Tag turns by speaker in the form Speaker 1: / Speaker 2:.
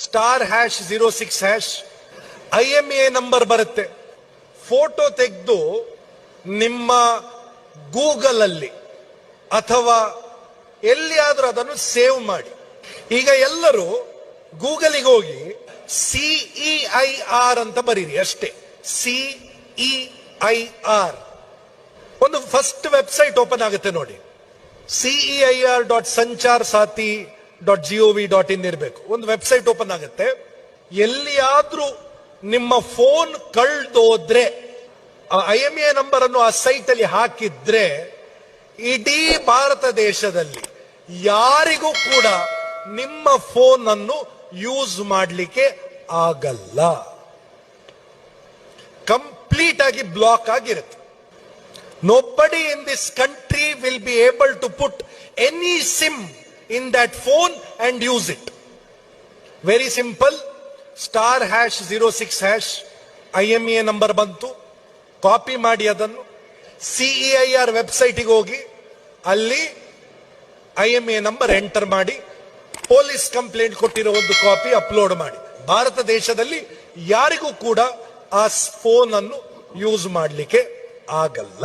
Speaker 1: Star hash zero six hash I M A number ಬರುತ್ತೆ. Photo ತೆಗೆದು ನಿಮ್ಮ Google ಅಲ್ಲಿ ಅಥವಾ ಎಲ್ಲಿಯಾದರೂ ಅದನ್ನು ಸೇವ್ ಮಾಡಿ. ಈಗ ಎಲ್ಲರೂ ಗೂಗಲಿಗೆ ಹೋಗಿ ಸಿಇ ಐ ಆರ್ ಅಂತ ಬರೀರಿ ಅಷ್ಟೇ. ಸಿಇ ಐ ಆರ್ ಒಂದು ಫಸ್ಟ್ ವೆಬ್ಸೈಟ್ ಓಪನ್ ಆಗುತ್ತೆ ನೋಡಿ. C E I R dot Sanchar Saathi dot G O V dot in ಇರಬೇಕು. ಒಂದು ವೆಬ್ಸೈಟ್ ಓಪನ್ ಆಗುತ್ತೆ. ಎಲ್ಲಿಯಾದ್ರೂ ನಿಮ್ಮ ಫೋನ್ ಕಳ್ದೋದ್ರೆ ಐ ಎಂ ಎ ನಂಬರ್ ಅನ್ನು ಆ ಸೈಟ್ ಅಲ್ಲಿ ಹಾಕಿದ್ರೆ, ಇಡೀ ಭಾರತ ದೇಶದಲ್ಲಿ ಯಾರಿಗೂ ಕೂಡ ನಿಮ್ಮ ಫೋನ್ ಅನ್ನು ಯೂಸ್ ಮಾಡಲಿಕ್ಕೆ ಆಗಲ್ಲ. ಕಂಪ್ಲೀಟ್ ಆಗಿ ಬ್ಲಾಕ್ ಆಗಿರುತ್ತೆ. Nobody in this country will be able to put any SIM in that phone and use it. Very simple. Star hash 06 hash IMEA number ಬಂತು ಕಾಪಿ ಮಾಡಿ ಅದನ್ನು ಸಿಇಐ ಆರ್ ವೆಬ್ಸೈಟಿಗೆ ಹೋಗಿ, ಅಲ್ಲಿ I M A number enter ಮಾಡಿ police complaint ಕೊಟ್ಟಿರೋ ಒಂದು copy upload ಮಾಡಿ ಭಾರತ ದೇಶದಲ್ಲಿ ಯಾರಿಗೂ ಕೂಡ ಆ ಫೋನ್ ಅನ್ನು ಯೂಸ್ ಮಾಡಲಿಕ್ಕೆ ಆಗಲ್ಲ